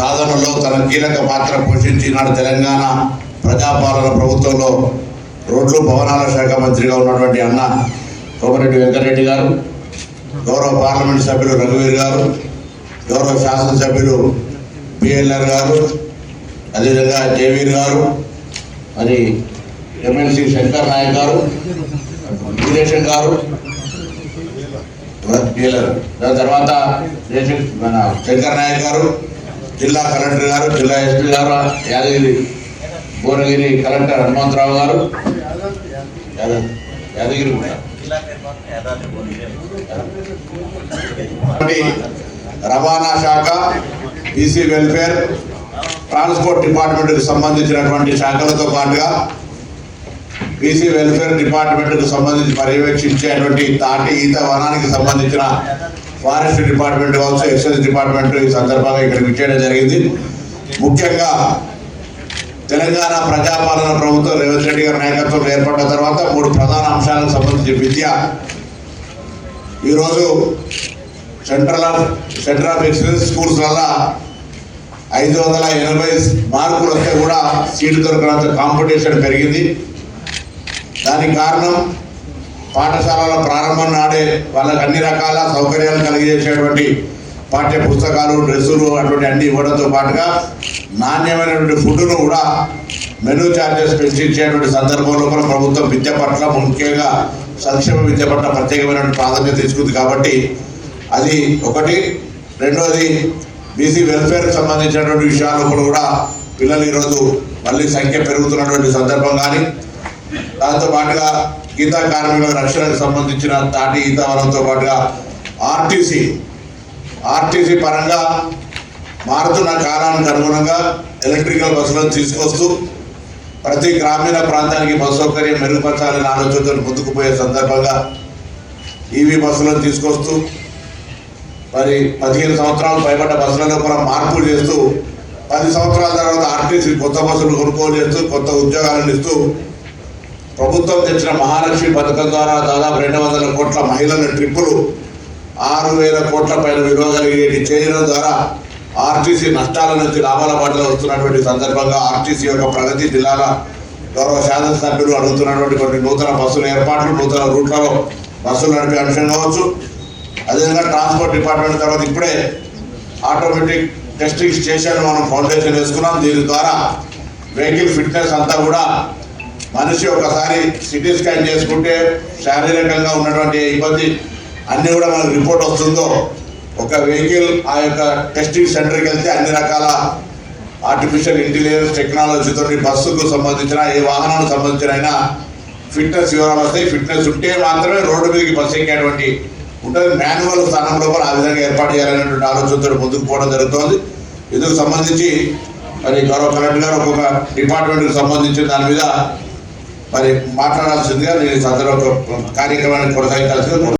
సాధనలో తన కీలక పాత్ర పోషించినాడు తెలంగాణ ప్రజాపాలన ప్రభుత్వంలో రోడ్లు భవనాల శాఖ మంత్రిగా ఉన్నటువంటి అన్న కోమరెడ్డి వెంకటరెడ్డి గారు గౌరవ పార్లమెంట్ సభ్యులు రఘువీర్ గారు గౌరవ శాసనసభ్యులు పిఎల్ఆర్ గారు అదేవిధంగా జయవీర్ గారు మరి ఎమ్మెల్సీ శంకర్ నాయక్ గారు వీరేశం గారు పిఎల్ఆర్ దాని తర్వాత మన శంకర్ నాయక్ గారు జిల్లా కలెక్టర్ గారు జిల్లా ఎస్పీ గారు యాదగిరి భువనగిరి కలెక్టర్ హనుమంతరావు గారు. యాదగిరి రవాణా శాఖ బీసీ వెల్ఫేర్ ట్రాన్స్పోర్ట్ డిపార్ట్మెంట్కి సంబంధించినటువంటి శాఖలతో పాటుగా బీసీ వెల్ఫేర్ డిపార్ట్మెంట్కు సంబంధించి పర్యవేక్షించేటువంటి తాటి ఈత వనానికి సంబంధించిన ఫారెస్ట్ డిపార్ట్మెంట్ కావచ్చు ఎక్సైజ్ డిపార్ట్మెంట్ ఈ సందర్భంగా ఇక్కడ విచ్చేయడం జరిగింది. ముఖ్యంగా తెలంగాణ ప్రజాపాలన ప్రభుత్వం రేవంత్ రెడ్డి గారి నాయకత్వం ఏర్పడిన తర్వాత మూడు ప్రధాన అంశాలకు సంబంధించి విద్య. ఈరోజు central of centre of excellence schools వల్ల ఐదు వందల ఎనభై మార్కులు వస్తే కూడా సీటు దొరకనంత కాంపిటీషన్ పెరిగింది. దానికి కారణం పాఠశాలల ప్రారంభం నాడే వాళ్ళకి అన్ని రకాల సౌకర్యాలు కలిగజేసేటువంటి పాఠ్య పుస్తకాలు డ్రెస్సులు అటువంటి అన్ని ఇవ్వడంతో పాటుగా నాణ్యమైనటువంటి ఫుడ్ను కూడా మెనూ ఛార్జెస్ పెంచేటువంటి సందర్భంలో కూడా ప్రభుత్వం విద్య పట్ల ముఖ్యంగా సంక్షేమ విద్య పట్ల ప్రత్యేకమైనటువంటి ప్రాధాన్యత తీసుకుంది కాబట్టి అది ఒకటి. రెండోది బీసీ వెల్ఫేర్కి సంబంధించినటువంటి విషయాలు కూడా పిల్లలు ఈరోజు మళ్ళీ సంఖ్య పెరుగుతున్నటువంటి సందర్భం కానీ దాంతో పాటుగా గీతా కార్మికుల రక్షణకు సంబంధించిన తాటి ఈత వనంతో పాటుగా ఆర్టీసీ ఆర్టీసీ పరంగా మారుతున్న కాలానికి అనుగుణంగా ఎలక్ట్రికల్ బస్సులను తీసుకొస్తూ ప్రతి గ్రామీణ ప్రాంతానికి బస్సు సౌకర్యం మెరుగుపరచాలని ఆలోచనతో ముందుకు పోయే సందర్భంగా ఈవీ బస్సులను తీసుకొస్తూ మరి పదిహేను సంవత్సరాలు పైబడ్డ బస్సులలో కూడా మార్పులు చేస్తూ పది సంవత్సరాల తర్వాత ఆర్టీసీ కొత్త బస్సులు కొనుగోలు చేస్తూ కొత్త ఉద్యోగాలను ఇస్తూ ప్రభుత్వం తెచ్చిన మహాలక్ష్మి పథకం ద్వారా దాదాపు రెండు వందల కోట్ల మహిళల ట్రిప్పులు ఆరు వేల కోట్ల పైన విలువ కలిగేటి చేయడం ద్వారా ఆర్టీసీ నష్టాల నుంచి లాభాల బాటలో వస్తున్నటువంటి సందర్భంగా ఆర్టీసీ యొక్క ప్రగతి జిల్లాల గౌరవ శాసనసభ్యులు అడుగుతున్నటువంటి కొన్ని నూతన బస్సుల ఏర్పాట్లు నూతన రూట్లలో బస్సులు నడిపే అంశం కావచ్చు. అదేవిధంగా ట్రాన్స్పోర్ట్ డిపార్ట్మెంట్ తర్వాత ఇప్పుడే ఆటోమేటిక్ టెస్టింగ్ స్టేషన్ మనం ఫౌండేషన్ వేసుకున్నాం. దీని ద్వారా వెహికల్ ఫిట్నెస్ అంతా కూడా మనిషి ఒకసారి సిటీ స్కాన్ చేసుకుంటే శారీరకంగా ఉన్నటువంటి ఇబ్బంది అన్ని కూడా మనకు రిపోర్ట్ వస్తుందో ఒక వెహికల్ ఆ యొక్క టెస్టింగ్ సెంటర్కి వెళ్తే అన్ని రకాల ఆర్టిఫిషియల్ ఇంటెలిజెన్స్ టెక్నాలజీతో బస్సుకు సంబంధించిన ఏ వాహనానికి సంబంధించిన అయినా ఫిట్నెస్ వివరాలు వస్తాయి. ఫిట్నెస్ ఉంటే మాత్రమే రోడ్డు మీదకి బస్సు ఎక్కేటువంటి ఉంటుంది మాన్యువల్ స్థానం లోపల ఆ విధంగా ఏర్పాటు చేయాలనేటువంటి ఆలోచనతో ముందుకు పోవడం జరుగుతోంది. ఇందుకు సంబంధించి మరి గౌరవ కలెక్టర్ గారు ఒక్కొక్క డిపార్ట్మెంట్కి సంబంధించిన దాని మీద మరి మాట్లాడాల్సిందిగా నేను ఈ సందర్భంగా కార్యక్రమాన్ని కొనసాగించాల్సిందిగా